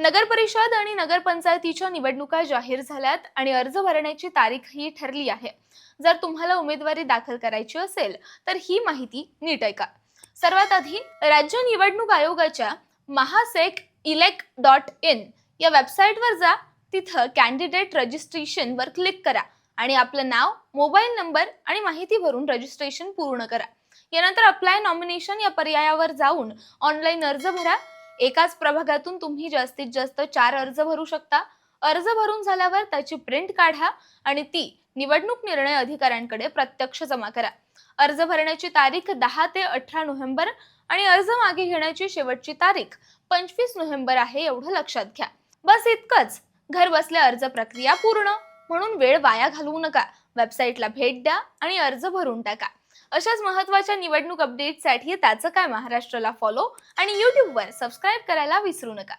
नगर परिषद आणि नगरपंचायतीच्या निवडणुका जाहीर झाल्यात आणि अर्ज भरण्याची तारीखही ठरली आहे. जर तुम्हाला उमेदवारी दाखल करायची असेल तर ही माहिती नीट ऐका. सर्वात आधी राज्य निवडणूक आयोगाच्या महासेक इलेक्ट डॉट इन या वेबसाईटवर जा. तिथं कॅन्डिडेट रजिस्ट्रेशनवर क्लिक करा आणि आपलं नाव मोबाईल नंबर आणि माहिती भरून रजिस्ट्रेशन पूर्ण करा. यानंतर अप्लाय नॉमिनेशन या पर्यायावर जाऊन ऑनलाईन अर्ज भरा. एकाच प्रभागातून तुम्ही जास्तीत जास्त चार अर्ज भरू शकता. अर्ज भरून झाल्यावर त्याची प्रिंट काढा आणि ती निवडणूक निर्णय अधिकाऱ्यांकडे प्रत्यक्ष जमा करा. अर्ज भरण्याची तारीख दहा ते अठरा नोव्हेंबर आणि अर्ज मागे घेण्याची शेवटची तारीख पंचवीस नोव्हेंबर आहे एवढं लक्षात घ्या. बस इतकंच. घर बसल्या अर्ज प्रक्रिया पूर्ण. म्हणून वेळ वाया घालवू नका. वेबसाईटला भेट द्या आणि अर्ज भरून टाका. अशाच महत्त्वाच्या निवडणूक अपडेटसाठी त्याचं काय महाराष्ट्राला फॉलो आणि यूट्यूबवर सबस्क्राईब करायला विसरू नका.